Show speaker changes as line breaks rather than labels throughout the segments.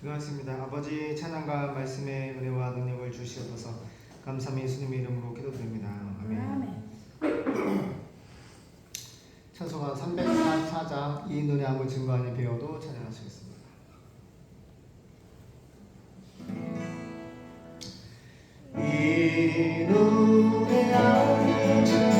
기도하겠습니다. 아버지 찬양과 말씀의 은혜와 능력을 주시옵소서 감사함이 예수님의 이름으로 기도드립니다. 아멘. 찬송가 344장 이 눈에 아무 증거 아닌 배워도 찬양하시겠습니다. 이 눈에 아무 증거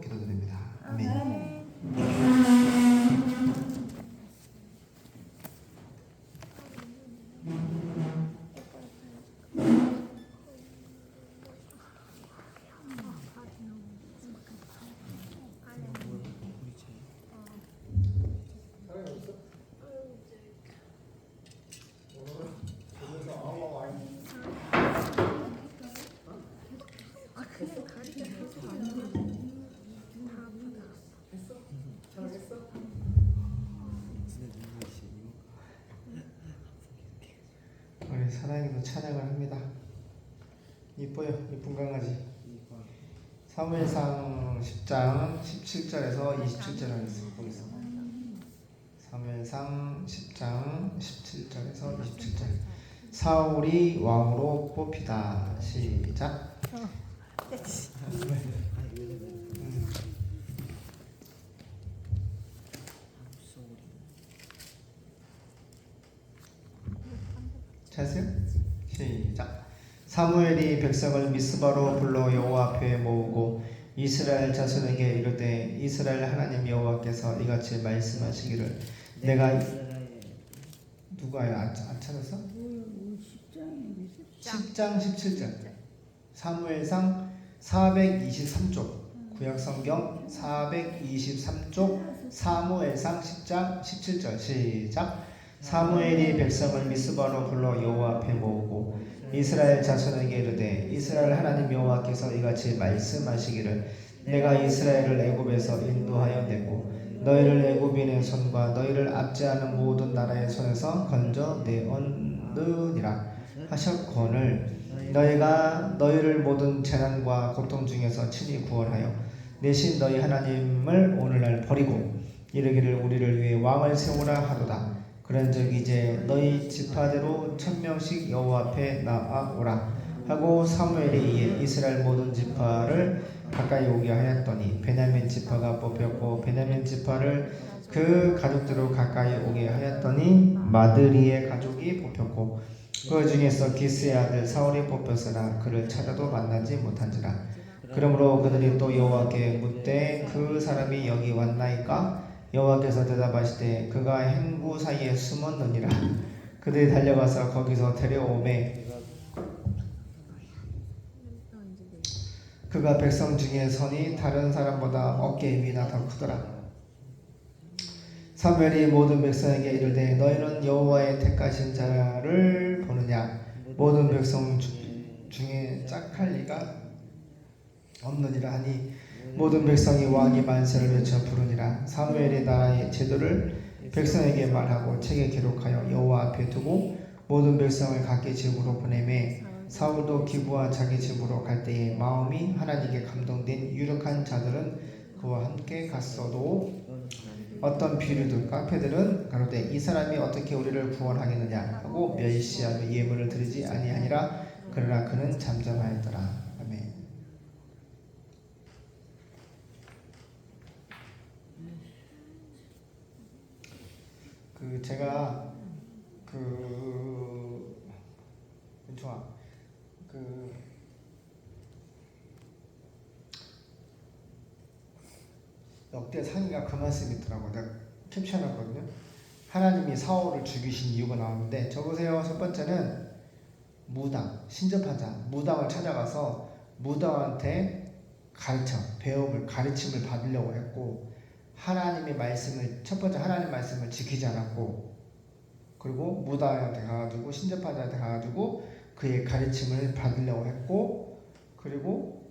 기도드립니다. 아멘. 우리 찬양을 합니다. 이뻐요, 이쁜 강아지. 사무엘상 10장 17절에서 27절을 보겠습니다. 사무엘상 10장 17절에서 27절. 사울이 왕으로 뽑히다. 시작. 음. 자세요? 시작. 사무엘이 백성을 미스바로 불러 여호와 앞에 모으고 이스라엘 자손에게 이르되 이스라엘 하나님 여호와께서 이같이 말씀하시기를 내가 누가요? 안, 안 찾았어? 10장. 17절 사무엘상 423쪽. 구약성경 423쪽. 사무엘상 10장 17절. 시작. 사무엘이 백성을 미스바로 불러 여호와 앞에 모으고 이스라엘 자손에게 이르되 이스라엘 하나님 여호와께서 이같이 말씀하시기를 내가 이스라엘을 애굽에서 인도하여 내고 너희를 애굽인의 손과 너희를 압제하는 모든 나라의 손에서 건져 내었느니라 하셨거늘. 너희가 너희를 모든 재난과 고통 중에서 친히 구원하여 내신 너희 하나님을 오늘날 버리고 이르기를 우리를 위해 왕을 세우라 하도다 그런즉 이제 너희 지파대로 천 명씩 여호와 앞에 나아오라 하고 사무엘이 이에 이스라엘 모든 지파를 가까이 오게 하였더니 베냐민 지파가 뽑혔고 베냐민 지파를 그 가족들로 가까이 오게 하였더니 마드리의 가족이 뽑혔고 그 중에서 기스의 아들 사울이 뽑혔으나 그를 찾아도 만나지 못한지라. 그러므로 그들이 또 여호와께 묻되 그 사람이 여기 왔나이까 여호와께서 대답하시되 그가 행구 사이에 숨었느니라. 그들이 달려가서 거기서 데려오매 그가 백성 중에 선이 다른 사람보다 어깨 위나 더 크더라. 사무엘이 모든 백성에게 이르되 너희는 여호와의 택하신 자를 보느냐? 모든 백성 주- 중에 짝할 리가 없느니라 하니 모든 백성이 왕이 만세를 외쳐 부르니라. 사무엘이 나라의 제도를 백성에게 말하고 책에 기록하여 여호와 앞에 두고 모든 백성을 각기 집으로 보내매 사울도 기부와 자기 집으로 갈 때에 마음이 하나님께 감동된 유력한 자들은 그와 함께 갔어도 어떤 비류들 깡패들은 가로되 이 사람이 어떻게 우리를 구원하겠느냐? 하고 멸시하며 예물을 드리지 아니하니라. 그러나 그는 잠잠하였더라 아멘. 그 제가 그 윤총아 그 역대 상의가 그 말씀이 있더라고. 내가 캡션했거든요. 하나님이 사울을 죽이신 이유가 나오는데 적으세요. 첫 번째는 무당 신접한 자. 무당을 찾아가서 무당한테 가르쳐 배움을 가르침을 받으려고 했고 하나님의 말씀을 첫 번째 하나님 말씀을 지키지 않았고 그리고 무당한테 가가지고 신접한 자한테 가가지고 그의 가르침을 받으려고 했고 그리고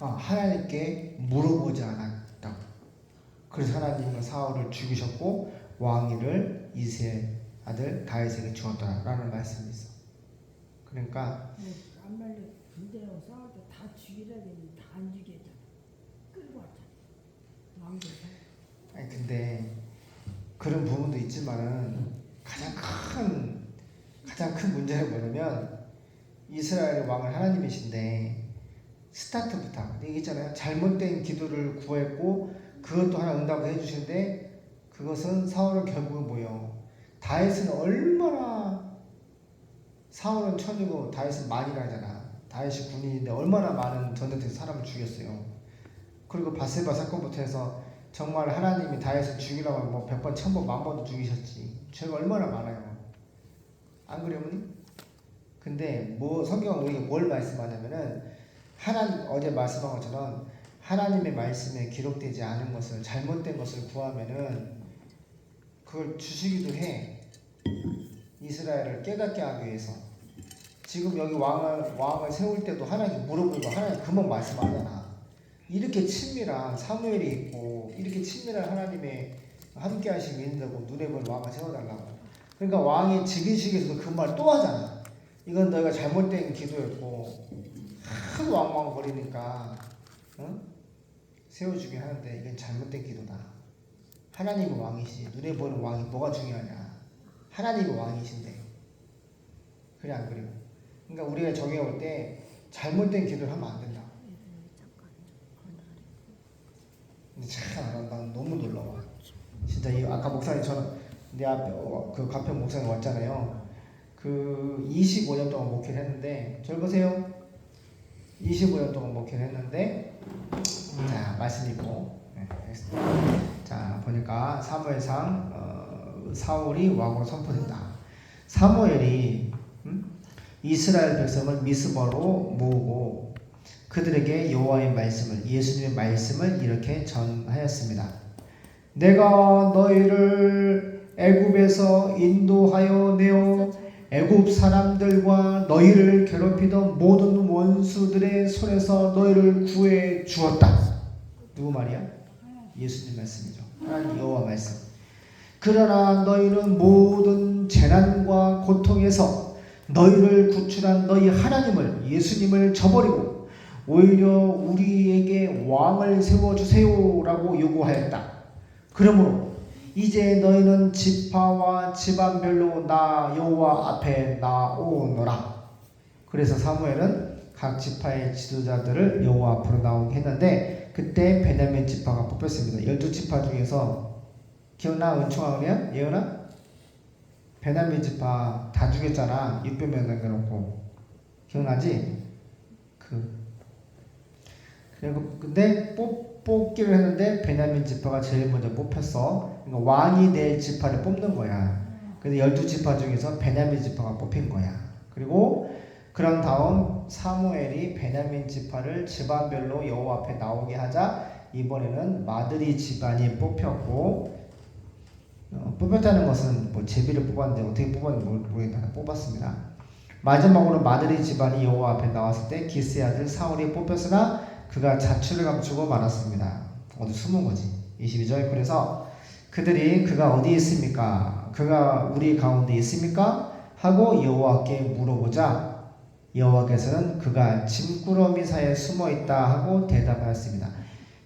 아, 하나님께 물어보지 않았다고. 그래서 하나님은 사울을 죽이셨고 왕위를 이세 아들 다윗에게 주었다라는 말씀이 있어. 그러니까
안 말려 군대하고 싸울 때 다 죽이라 되니 다 안 죽였잖아. 끌고 왔잖아. 왕들.
아니 근데 그런 부분도 있지만은 가장 큰 가장 큰 문제는 뭐냐면 이스라엘의 왕은 하나님이신데 스타트부터 얘기했잖아요. 잘못된 기도를 구했고 그것도 하나 응답을 해주시는데 그것은 사울은 결국은 뭐예요? 다윗은 얼마나 사울은 천이고 다윗은 만이라잖아. 다윗이 군인인데 얼마나 많은 전쟁터에서 사람을 죽였어요. 그리고 바세바 사건부터 해서 정말 하나님이 다윗을 죽이라고 하면 뭐 100번, 1000번, 만번도 죽이셨지. 죄가 얼마나 많아요. 안 그래요, 어머니? 근데 뭐 성경은 우리에게 뭘 말씀하냐면은 하나님 어제 말씀한 것처럼 하나님의 말씀에 기록되지 않은 것을 잘못된 것을 구하면은 그걸 주시기도 해. 이스라엘을 깨닫게 하기 위해서. 지금 여기 왕을 왕을 세울 때도 하나님 물어보고 하나님 그만 말씀하잖아. 이렇게 친밀한 사무엘이 있고 이렇게 친밀한 하나님의 함께 하심이 있는다고 눈에 보는 왕을 세워달라고. 그러니까 왕이 즉위식에서도 그 말 또 하잖아. 이건 너희가 잘못된 기도였고 하도 왕왕거리니까 어? 세워주긴 하는데 이건 잘못된 기도다. 하나님은 왕이시. 눈에 보이는 왕이 뭐가 중요하냐? 하나님이 왕이신데. 그래 안 그래요? 그러니까 우리가 정해 올 때 잘못된 기도를 하면 안 된다. 근데 참, 난 너무 놀라워. 진짜 이 아까 목사님 저는 내 앞에 어, 그 가평 목사님 왔잖아요. 그 25년 동안 목회를 했는데 절 보세요. 25년 동안 목회를 했는데 자 말씀 읽고 네. 자 보니까 사무엘상 어, 사울이 왕으로 선포된다. 사무엘이 음? 이스라엘 백성을 미스버로 모으고 그들에게 여호와의 말씀을 예수님의 말씀을 이렇게 전하였습니다. 내가 너희를 애굽에서 인도하여 내어 애굽 사람들과 너희를 괴롭히던 모든 원수들의 손에서 너희를 구해 주었다. 누구 말이야? 예수님 말씀이죠. 하나님 여호와 말씀. 그러나 너희는 모든 재난과 고통에서 너희를 구출한 너희 하나님을 예수님을 저버리고 오히려 우리에게 왕을 세워 주세요라고 요구하였다. 그러므로 이제 너희는 지파와 집안별로 나 여호와 앞에 나오너라. 그래서 사무엘은 각 지파의 지도자들을 여호와 앞으로 나오게 했는데 그때 베냐민 지파가 뽑혔습니다. 열두 지파 중에서 기억나 은총아 은혜야? 예은아? 베냐민 지파 다 죽였잖아. 600명 남겨놓고 기억나지? 그 근데 뽑, 뽑기를 했는데 베냐민 지파가 제일 먼저 뽑혔어. 그러니까 왕이 될 지파를 뽑는 거야. 근데 열두 지파 중에서 베냐민 지파가 뽑힌 거야. 그리고 그런 다음 사무엘이 베냐민 지파를 집안별로 여호와 앞에 나오게 하자 이번에는 마드리 집안이 뽑혔고 어, 뽑혔다는 것은 뭐 제비를 뽑았는데 어떻게 뽑았는지 모르- 모르겠다 뽑았습니다. 마지막으로 마드리 집안이 여호와 앞에 나왔을 때 기스의 아들 사울이 뽑혔으나 그가 자취를 감추고 말았습니다. 어디 숨은 거지. 22절 그래서 그들이 그가 어디 있습니까? 그가 우리 가운데 있습니까? 하고 여호와께 물어보자 여호와께서는 그가 짐꾸러미 사이에 숨어 있다 하고 대답하였습니다.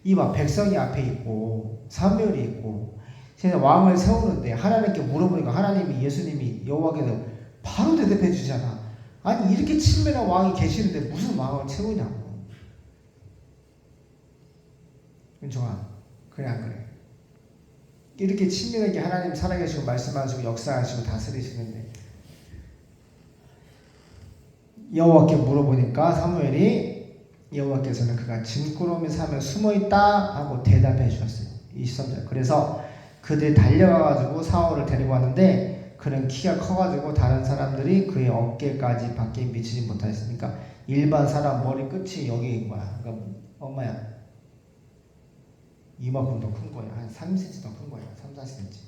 이와 백성이 앞에 있고 사무엘이 있고 세상 왕을 세우는데 하나님께 물어보니까 하나님이 예수님이 여호와께서 바로 대답해 주잖아. 아니 이렇게 친밀한 왕이 계시는데 무슨 왕을 세우냐고. 은총아 그래 안 그래? 이렇게 친밀하게 하나님 살아계시고 말씀하시고 역사하시고 다스리시는데 여호와께 물어보니까 사무엘이 여호와께서는 그가 짐꾸러미 사면 숨어 있다 하고 대답해 주셨어요. 23절. 그래서 그들이 달려가 가지고 사울을 데리고 왔는데 그는 키가 커 가지고 다른 사람들이 그의 어깨까지 밖에 미치지 못하였으니까 일반 사람 머리 끝이 여기인 거야. 그러니까 엄마야. 이만큼 더 큰 거야. 한 3cm 더 큰 거야. 3, 4cm.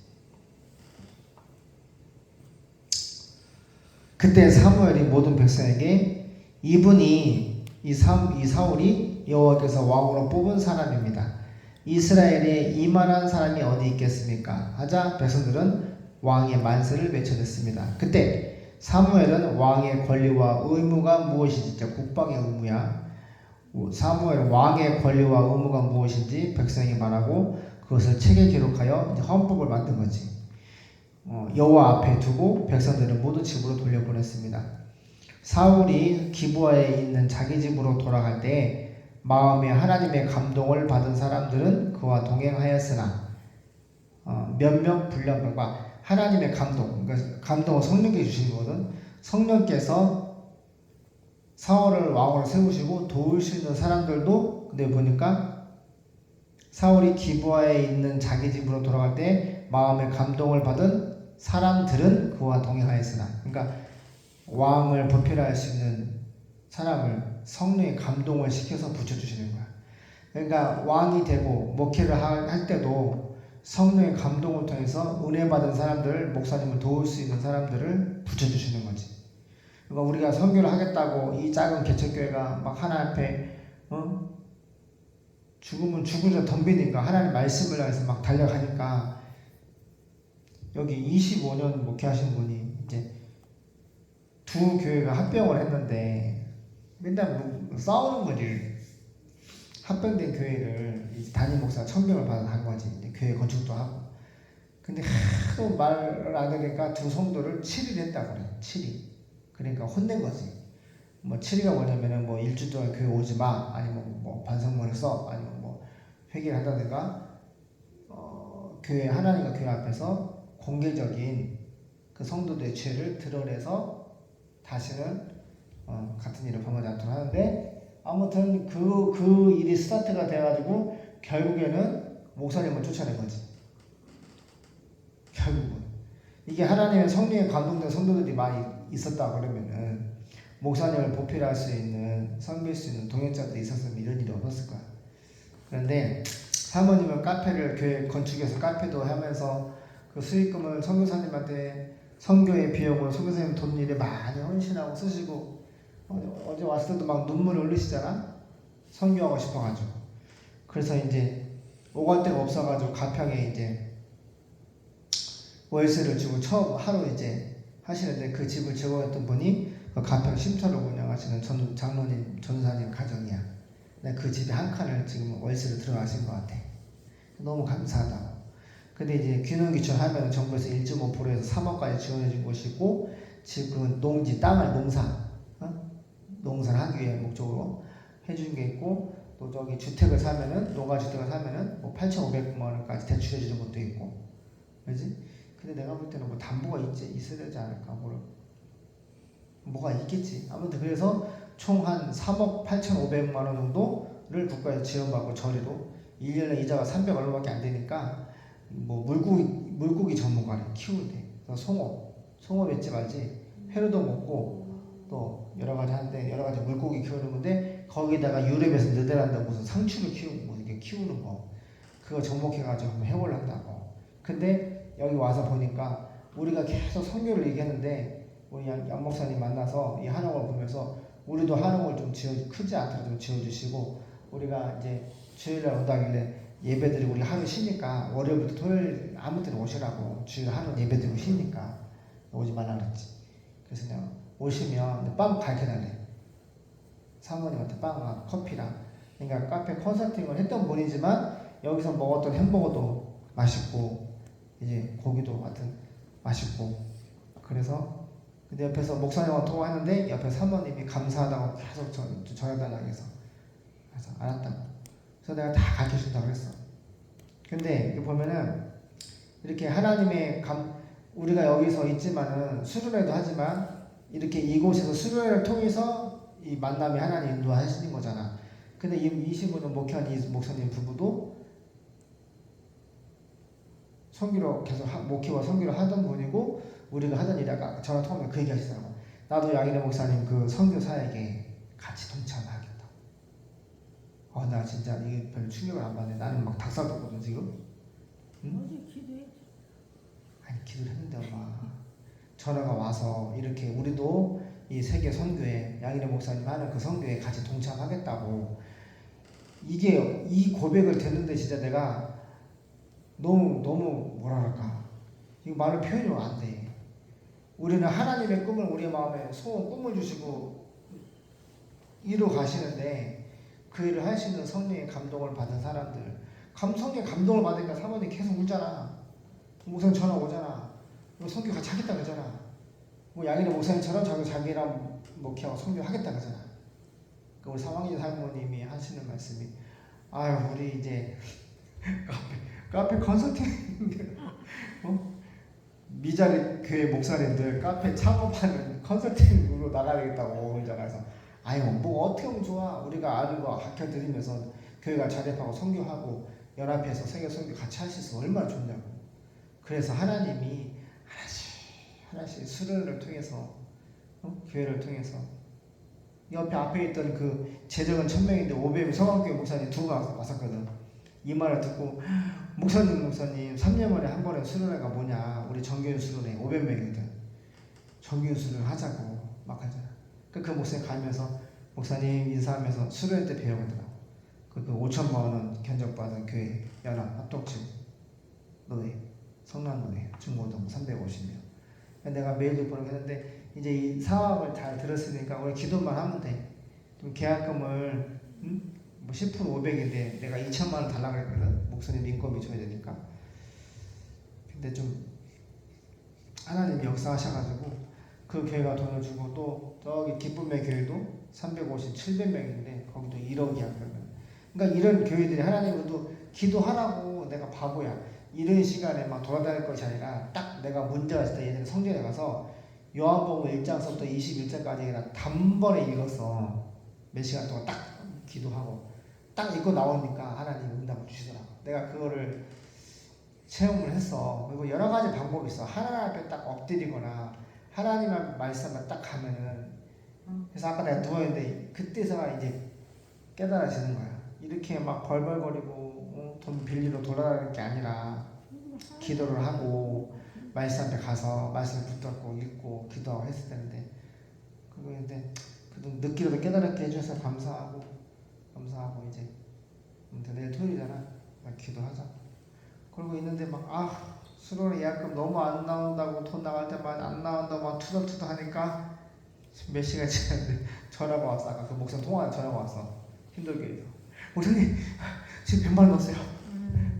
그때 사무엘이 모든 백성에게 이분이 이, 사, 이 사울이 여호와께서 왕으로 뽑은 사람입니다. 이스라엘에 이만한 사람이 어디 있겠습니까? 하자 백성들은 왕의 만세를 외쳐댔습니다. 그때 사무엘은 왕의 권리와 의무가 무엇인지 진짜 국방의 의무야. 사무엘 왕의 권리와 의무가 무엇인지 백성이 말하고 그것을 책에 기록하여 헌법을 만든 거지. 어, 여호와 앞에 두고 백성들은 모두 집으로 돌려보냈습니다. 사울이 기부하에 있는 자기 집으로 돌아갈 때 마음에 하나님의 감동을 받은 사람들은 그와 동행하였으나 어, 몇몇 불량과 하나님의 감동, 그러니까 감동은 성령께 주신 거거든. 성령께서 사울을 왕으로 세우시고 도울 수 있는 사람들도 근데 보니까 사울이 기부하에 있는 자기 집으로 돌아갈 때 마음의 감동을 받은 사람들은 그와 동행하였으나 그러니까 왕을 보필할 수 있는 사람을 성령의 감동을 시켜서 붙여주시는 거야. 그러니까 왕이 되고 목회를 하- 할 때도 성령의 감동을 통해서 은혜 받은 사람들, 목사님을 도울 수 있는 사람들을 붙여주시는 거지. 그러니까 우리가 선교를 하겠다고 이 작은 개척교회가 막 하나 앞에 어? 죽으면 죽으자 덤비니까 하나님 말씀을 해서 막 달려가니까 여기 25년 목회하신 분이 이제 두 교회가 합병을 했는데 맨날 뭐 싸우는 거지. 합병된 교회를 이제 담임 목사 천명을 받아 간 거지. 교회 건축도 하고. 근데 하도 말을 안 들으니까 두 성도를 7일 했다고 그래. 7일. 그러니까 혼낸 거지. 뭐 7일가 뭐냐면은 뭐 일주 동안 교회 오지 마. 아니면 뭐 반성문을 써. 아니면 뭐 회개를 한다든가 어, 교회 하나님과 교회 앞에서 공개적인 그 성도들의 죄를 드러내서 다시는 어, 같은 일을 범하지 않도록 하는데 아무튼 그, 그 일이 스타트가 돼가지고 결국에는 목사님을 쫓아낸 거지. 결국은. 이게 하나님의 성령에 감동된 성도들이 많이 있었다 그러면은 목사님을 보필할 수 있는 섬길 수 있는 동역자들이 있었으면 이런 일이 없었을 거야. 그런데 사모님은 카페를 교회 건축해서 카페도 하면서 그 수익금을 선교사님한테 선교의 비용을 선교사님 돈 일에 많이 헌신하고 쓰시고 어제 왔을 때도 막 눈물을 흘리시잖아. 선교하고 싶어가지고. 그래서 이제 오갈 데가 없어가지고 가평에 이제 월세를 주고 처음 하루 이제 하시는데 그 집을 제공했던 분이 그 가평 쉼터를 운영하시는 전, 장로님 전사님 가정이야. 그 집에 한 칸을 지금 월세로 들어가신 것 같아. 너무 감사하다고. 근데 이제 귀농귀촌 하면 정부에서 1.5%에서 3억까지 지원해 준 곳이고 지금 그 농지 땅을 농사 어? 농사를 하기 위해 목적으로 해준 게 있고 또 저기 주택을 사면은 농가 주택을 사면은 뭐 8,500만 원까지 대출해 주는 것도 있고 그지? 근데 내가 볼 때는 뭐 담보가 있지 있어야 되지 않을까 뭐 뭐가 있겠지. 아무튼 그래서 총 한 3억 8,500만 원 정도를 국가에서 지원받고 저리로 1년에 이자가 300 얼마밖에 안 되니까 뭐 물고기 물고기 전문가를 키우는데 송어 송어 맺지 말지. 회로도 먹고 또 여러 가지 하는데 여러 가지 물고기 키우는 건데 거기다가 유럽에서 느데란다 무슨 상추를 키우고 뭐 이렇게 키우는 거 그거 접목해가지고 한번 해보려 한다고. 근데 여기 와서 보니까 우리가 계속 성교를 얘기했는데 우리 양, 양 목사님 만나서 이 한옥을 보면서 우리도 한옥을 좀 지어 크지 않더라도 좀 지어주시고 우리가 이제 주일날 온다길래 예배들이 우리 하루 쉬니까 월요일부터 토요일 아무 때나 오시라고 주일 하루 예배드리고 쉬니까 오지 말라 그랬지. 그래서 내가 오시면 빵 가르쳐달래. 사모님한테 빵과 커피랑 그러니까 카페 컨설팅을 했던 분이지만 여기서 먹었던 햄버거도 맛있고 이제 고기도 하여튼 맛있고. 그래서 근데 옆에서 목사님하고 통화했는데 옆에 사모님이 감사하다고 계속 전, 전해달라고 해서 그래서 알았다고 그래서 내가 다 가르쳐준다고 그랬어. 근데 여기 보면은 이렇게 하나님의 감 우리가 여기서 있지만은 수련회도 하지만 이렇게 이곳에서 수련회를 통해서 이 만남이 하나님 인도하시는 거잖아. 근데 이 25년 목회한 이 목사님 부부도 선교로 계속 하- 목회와 선교를 하던 분이고 우리가 하던 일이 아까 전화 통화면 그 얘기 하시더라고 나도 양인의 목사님 그 선교 사역에 같이 동참하겠다 어 나 진짜 이게 별로 충격을 안 받네. 나는 막 닭살 돋거든 지금. 응?
어제 기도했지.
아니 기도를 했는데 엄마. 전화가 와서 이렇게 우리도 이 세계 선교에 양인의 목사님 하는 그 선교에 같이 동참하겠다고. 이게 이 고백을 듣는데 진짜 내가 너무 너무 뭐랄까 이거 말로 표현이 안 돼. 우리는 하나님의 꿈을 우리 마음에 소원 꿈을 주시고 이루 가시는데 그 일을 할 수 있는 성령의 감동을 받은 사람들 감성의 감동을 받으니까 사모님 계속 울잖아. 목사님 전화 오잖아. 뭐 성교 같이 하겠다 그러잖아. 뭐 양이는 목사님처럼 자기 자기랑 목회하고 성교 하겠다 그러잖아. 그 우리 상황진 사모님이 하시는 말씀이 아유 우리 이제 카페 카페 컨설팅 어? 미자리 교회 목사님들 카페 창업하는 컨설팅으로 나가야겠다고 그러잖아. 그래서 아유 뭐 어떻게 하면 좋아 우리가 아는 거 들으면서 교회가 자립하고 선교하고 연합해서 세계 선교 같이 할 수 있으면 얼마나 좋냐고 그래서 하나님이 하나씩 하나씩 수련을 통해서 어? 교회를 통해서 옆에 앞에 있던 그 재정은 천명인데 500명 성황교회 목사님 두분 왔었거든 이 말을 듣고 목사님 목사님 3년 만에 한 번에 수련회가 뭐냐 우리 정규 수련회 500명이거든 정규 수련을 하자고 막 하잖아 그, 그 목사님 가면서 목사님 인사하면서 수련회 때 배우더라고 그, 그 5천만 원 견적받은 교회 연합 합동측 노예 성남 노예 중고등 350명 내가 메일도 보내고 했는데 이제 이 상황을 잘 들었으니까 우리 기도만 하면 돼. 좀 계약금을 음? 뭐10% 500인데 내가 2천만 원 달라고 했거든. 목사님 인건비 줘야 되니까. 근데 좀 하나님 역사하셔가지고 그 교회가 돈을 주고 또 저기 기쁨의 교회도 350, 700명인데 거기도 1억이야 그러면. 그러니까 이런 교회들이 하나님도 기도하라고 내가 바보야. 이런 시간에 막 돌아다닐 것이 아니라 딱 내가 문제가 있을 때 예전에 성전에 가서 요한복음 1장서부터 21장까지 그냥 단번에 읽었어. 몇 시간 동안 딱 기도하고 딱 읽고 나오니까 하나님 응답을 주시더라고. 내가 그거를 체험을 했어. 그리고 여러 가지 방법이 있어. 하나님 앞에 딱 엎드리거나 하나님 앞 말씀만 딱 가면은 그래서 아까 내가 누워있는데 그때서야 이제 깨달아지는 거야. 이렇게 막 벌벌거리고 어, 돈 빌리러 돌아다니는 게 아니라 기도를 하고 말씀 앞에 가서 말씀 붙잡고 읽고 기도하고 했을 텐데 그거 근데 그래도 늦기라도 깨달았게 해주셔서 감사하고 감사하고 이제 내일 토요일이잖아 막 기도하자. 그러고 있는데 막 아 수료로 예약금 너무 안 나온다고 돈 나갈 때만 안 나온다고 막 투덜투덜 하니까 몇 시간 지났는데 전화가 왔어. 아까 그 목사 통화 전화가 왔어. 힘들게 해서. 목사님 지금 100만 원 넣었어요?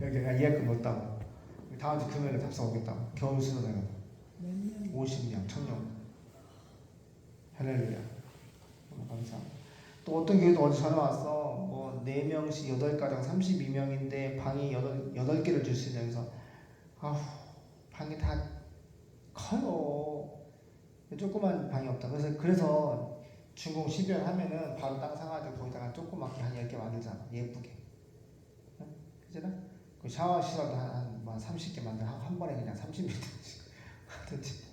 여기 내가 예약금 넣었다고. 다음 주 금요일에 답사 오겠다고. 겨울 수련회가.
몇 명?
50명 청년. 할렐루야. 너무 감사합니다. 또 어떤 교회도 어제 전화 왔어. 뭐 4명씩 8가정 32명인데 방이 8, 8개를 줄 수 있냐 그래서. 아우 방이 다 커요. 조그만 방이 없다. 그래서 그래서 준공 12월 하면은 바로 땅 사가지고 거기다가 조그맣게 한 10개 만들자. 예쁘게. 응? 그잖아 그 샤워 시설도 한, 한, 뭐한 30개 만들어 한, 한 번에 그냥 30m씩 하든지.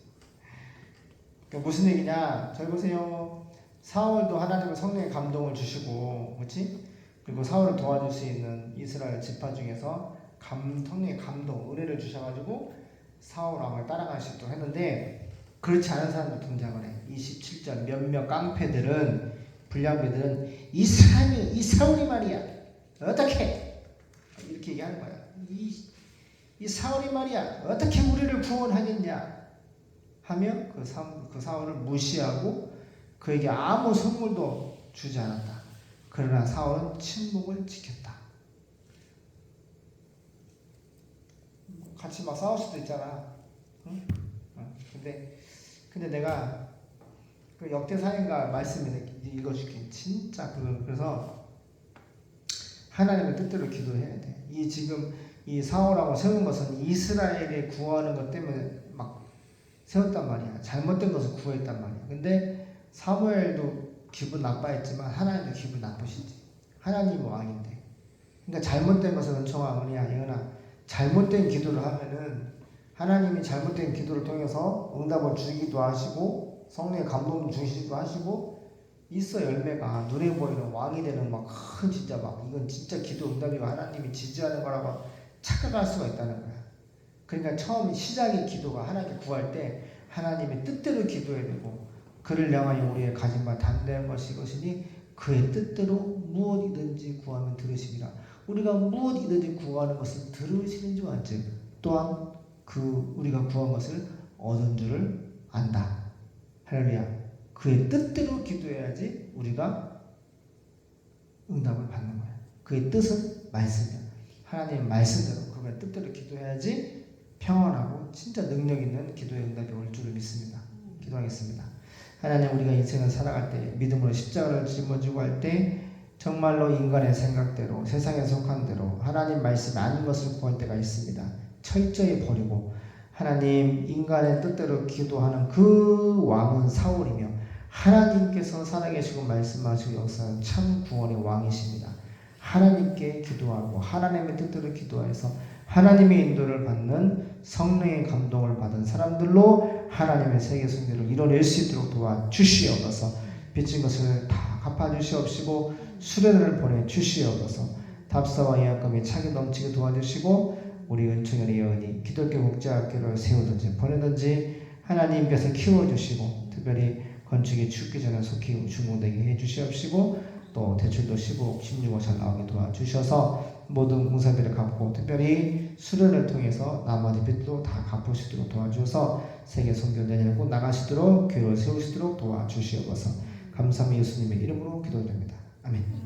그 무슨 얘기냐? 저희 보세요. 4월도 하나님의 성령의 감동을 주시고 그렇지? 그리고 4월을 도와줄 수 있는 이스라엘 지파 중에서 감, 성령의 감동 은혜를 주셔가지고 4월 왕을 따라갈 수 있도록 했는데 그렇지 않은 사람도 등장을 해. 27절 몇몇 깡패들은 불량배들은 이 사람이 이 사울이 말이야. 어떻게? 이렇게 얘기하는 거야. 이, 이 사울이 말이야. 어떻게 우리를 구원하겠냐? 하며 그, 사, 그 사울을 무시하고 그에게 아무 선물도 주지 않았다. 그러나 사울은 침묵을 지켰다. 같이 막 싸울 수도 있잖아. 응? 어, 근데 근데 내가 그 역대사인가 말씀을 읽어줄게. 진짜 그 그래서 하나님의 뜻대로 기도해야 돼. 이 지금 이 사울하고 세운 것은 이스라엘에 구하는 것 때문에 막 세웠단 말이야. 잘못된 것을 구했단 말이야. 근데 사무엘도 기분 나빠했지만 하나님도 기분 나쁘시지. 하나님 왕인데. 그러니까 잘못된 것을 은총하면 야 예은아 잘못된 기도를 하면은 하나님이 잘못된 기도를 통해서 응답을 주기도 하시고 성령의 감동 주시기도 하시고 있어 열매가 눈에 보이는 왕이 되는 막 큰 진짜 막 이건 진짜 기도 응답이고 하나님이 지지하는 거라고 착각할 수가 있다는 거야. 그러니까 처음 시작의 기도가 하나님께 구할 때 하나님의 뜻대로 기도해야 되고 그를 향하여 우리의 가진 바 담대한 것이 것이니 그의 뜻대로 무엇이든지 구하면 들으시리라. 우리가 무엇이든지 구하는 것을 들으시는 줄 알지. 또한 그 우리가 구한 것을 얻은 줄을 안다. 할렐루야. 그의 뜻대로 기도해야지 우리가 응답을 받는 거야. 그의 뜻은 말씀이야. 하나님 말씀대로 그의 뜻대로 기도해야지 평안하고 진짜 능력 있는 기도의 응답이 올 줄을 믿습니다. 기도하겠습니다. 하나님 우리가 인생을 살아갈 때 믿음으로 십자가를 짊어지고 할 때 정말로 인간의 생각대로 세상에 속한 대로 하나님 말씀이 아닌 것을 구할 때가 있습니다. 철저히 버리고 하나님 인간의 뜻대로 기도하는 그 왕은 사울이며 하나님께서 살아계시고 말씀하시고 역사하는 참 구원의 왕이십니다. 하나님께 기도하고 하나님의 뜻대로 기도해서 하나님의 인도를 받는 성령의 감동을 받은 사람들로 하나님의 세계 승리를 이뤄낼 수 있도록 도와주시옵소서. 빚진 것을 다 갚아주시옵시고 수레를 보내주시옵소서. 답사와 예약금이 차게 넘치게 도와주시고 우리 은총연의 여은이 기독교 국제학교를 세우든지 보내든지 하나님께서 키워주시고 특별히 건축이 죽기 전에 속히 준공되게 해주시옵시고 또 대출도 15억, 16억 잘 나오게 도와주셔서 모든 공사비를 갚고 특별히 수련을 통해서 나머지 빚도 다 갚을 수 있도록 도와주셔서 세계 선교 내년에 꼭 나가시도록 교회를 세우시도록 도와주시옵소서 감사함이 예수님의 이름으로 기도드립니다. 아멘.